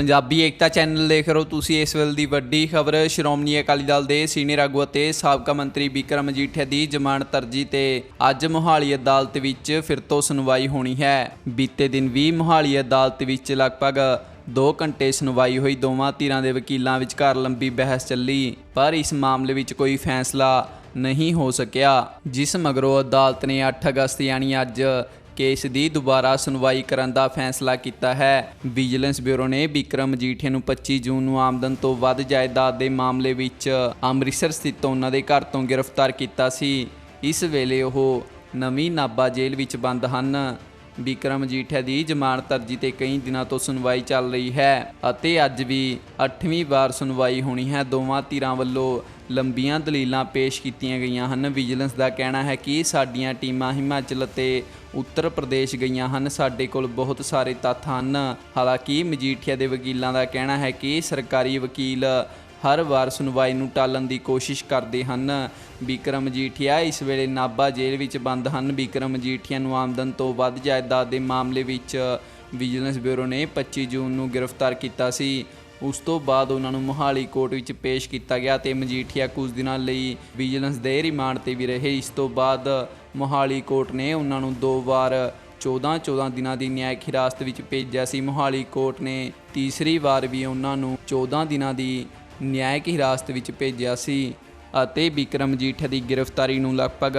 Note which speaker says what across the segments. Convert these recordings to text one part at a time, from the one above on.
Speaker 1: ਪੰਜਾਬੀ ਏਕਤਾ channel ਦੇਖ ਰਹੇ ਹੋ ਤੁਸੀਂ ਇਸ ਵੇਲੇ ਦੀ ਵੱਡੀ ਖਬਰ। ਸ਼੍ਰੋਮਣੀ ਅਕਾਲੀ ਦਲ ਦੇ ਸੀਨੀਅਰ ਆਗੂ ਅਤੇ ਸਾਬਕਾ ਮੰਤਰੀ ਬਿਕਰਮ ਮਜੀਠੀਆ ਦੀ ਜ਼ਮਾਨਤ ਅਰਜੀ ਤੇ ਅੱਜ ਮੋਹਾਲੀ ਅਦਾਲਤ ਵਿੱਚ ਫਿਰ ਤੋਂ ਸੁਣਵਾਈ ਹੋਣੀ ਹੈ। ਬੀਤੇ ਦਿਨ ਵੀ ਮੋਹਾਲੀ ਅਦਾਲਤ ਵਿੱਚ ਲਗਭਗ 2 ਘੰਟੇ ਸੁਣਵਾਈ ਹੋਈ। ਦੋਵਾਂ ਧਿਰਾਂ ਦੇ ਵਕੀਲਾਂ ਵਿਚਕਾਰ ਲੰਬੀ ਬਹਿਸ ਚੱਲੀ, ਪਰ ਇਸ ਮਾਮਲੇ ਵਿੱਚ ਕੋਈ ਫੈਸਲਾ ਨਹੀਂ ਹੋ ਸਕਿਆ, ਜਿਸ ਮਗਰੋਂ ਅਦਾਲਤ ਨੇ 8 ਅਗਸਤ ਯਾਨੀ ਅੱਜ ਕੇਸ ਦੀ ਦੁਬਾਰਾ ਸੁਣਵਾਈ ਕਰਨ ਦਾ ਫੈਸਲਾ ਕੀਤਾ ਹੈ। ਵਿਜੀਲੈਂਸ ਬਿਊਰੋ ਨੇ ਵਿਕਰਮ ਮਜੀਠੀਆ ਨੂੰ 25 ਜੂਨ ਨੂੰ ਆਮਦਨ ਤੋਂ ਵੱਧ ਜਾਇਦਾਦ ਦੇ ਮਾਮਲੇ ਵਿੱਚ ਅੰਮ੍ਰਿਤਸਰ ਸਥਿਤ ਉਹਨਾਂ ਦੇ ਘਰ ਤੋਂ ਗ੍ਰਿਫਤਾਰ ਕੀਤਾ ਸੀ। ਇਸ ਵੇਲੇ ਉਹ ਨਵੀਂ ਨਾਬਾ ਜੇਲ੍ਹ ਵਿੱਚ ਬੰਦ ਹਨ। ਵਿਕਰਮ ਮਜੀਠੀਆ ਦੀ ਜ਼ਮਾਨਤ ਅਰਜੀ ਤੇ ਕਈ ਦਿਨਾਂ ਤੋਂ ਸੁਣਵਾਈ ਚੱਲ ਰਹੀ ਹੈ ਅਤੇ ਅੱਜ ਵੀ 8ਵੀਂ ਵਾਰ ਸੁਣਵਾਈ ਹੋਣੀ ਹੈ। ਦੋਵਾਂ ਧਿਰਾਂ ਵੱਲੋਂ ਲੰਬੀਆਂ ਦਲੀਲਾਂ ਪੇਸ਼ ਕੀਤੀਆਂ ਗਈਆਂ ਹਨ। ਵਿਜੀਲੈਂਸ ਦਾ ਕਹਿਣਾ ਹੈ ਕਿ ਸਾਡੀਆਂ ਟੀਮਾਂ ਹਿਮਾਚਲ ਅਤੇ ਉੱਤਰ ਪ੍ਰਦੇਸ਼ ਗਈਆਂ ਹਨ। ਸਾਡੇ ਕੋਲ ਬਹੁਤ ਸਾਰੇ ਤੱਥ ਹਨ। ਹਾਲਾਂਕਿ ਮਜੀਠੀਆ ਦੇ ਵਕੀਲਾਂ ਦਾ ਕਹਿਣਾ ਹੈ ਕਿ ਸਰਕਾਰੀ ਵਕੀਲ ਹਰ ਵਾਰ ਸੁਣਵਾਈ ਨੂੰ ਟਾਲਣ ਦੀ ਕੋਸ਼ਿਸ਼ ਕਰਦੇ ਹਨ। ਵਿਕਰਮ ਮਜੀਠੀਆ ਇਸ ਵੇਲੇ ਨਾਭਾ ਜੇਲ੍ਹ ਵਿੱਚ ਬੰਦ ਹਨ। ਵਿਕਰਮ ਮਜੀਠੀਆ ਨੂੰ ਆਮਦਨ ਤੋਂ ਵੱਧ ਜਾਇਦਾਦ ਦੇ ਮਾਮਲੇ ਵਿੱਚ ਵਿਜੀਲੈਂਸ ਬਿਊਰੋ ਨੇ 25 ਜੂਨ ਨੂੰ ਗ੍ਰਿਫਤਾਰ ਕੀਤਾ ਸੀ। ਉਸ ਤੋਂ ਬਾਅਦ ਉਹਨਾਂ ਨੂੰ ਮੋਹਾਲੀ ਕੋਰਟ ਵਿੱਚ ਪੇਸ਼ ਕੀਤਾ ਗਿਆ ਤੇ ਮਜੀਠੀਆ ਕੁਝ ਦਿਨਾਂ ਲਈ ਵਿਜੀਲੈਂਸ ਦੇ ਰਿਮਾਂਡ ਤੇ ਵੀ ਰਹੇ। ਇਸ ਤੋਂ ਬਾਅਦ ਮੋਹਾਲੀ ਕੋਰਟ ਨੇ ਉਹਨਾਂ ਨੂੰ ਦੋ ਵਾਰ 14-14 ਦਿਨਾਂ ਦੀ ਨਿਆਇਕ ਹਿਰਾਸਤ ਵਿੱਚ ਭੇਜਿਆ ਸੀ। ਮੋਹਾਲੀ ਕੋਰਟ ਨੇ ਤੀਸਰੀ ਵਾਰ ਵੀ ਉਹਨਾਂ ਨੂੰ 14 ਦਿਨਾਂ ਦੀ ਨਿਆਇਕ ਹਿਰਾਸਤ ਵਿੱਚ ਭੇਜਿਆ ਸੀ ਅਤੇ ਵਿਕਰਮ ਜੀਠਾ ਦੀ ਗ੍ਰਿਫਤਾਰੀ ਨੂੰ ਲਗਭਗ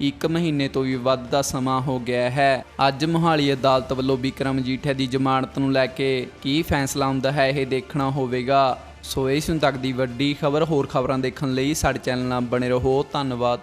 Speaker 1: ਇੱਕ ਮਹੀਨੇ ਤੋਂ ਵੀ ਵੱਧ ਦਾ ਸਮਾਂ ਹੋ ਗਿਆ ਹੈ। ਅੱਜ ਮੋਹਾਲੀ ਅਦਾਲਤ ਵੱਲੋਂ ਵਿਕਰਮ ਜੀਠਾ ਦੀ ਜ਼ਮਾਨਤ ਨੂੰ ਲੈ ਕੇ ਕੀ ਫੈਸਲਾ ਹੁੰਦਾ ਹੈ ਇਹ ਦੇਖਣਾ ਹੋਵੇਗਾ। ਸੋ ਇਸ ਹੁਣ ਤੱਕ ਦੀ ਵੱਡੀ ਖਬਰ, ਹੋਰ ਖਬਰਾਂ ਦੇਖਣ ਲਈ ਸਾਡੇ ਚੈਨਲ ਨਾਲ ਬਣੇ ਰਹੋ। ਧੰਨਵਾਦ।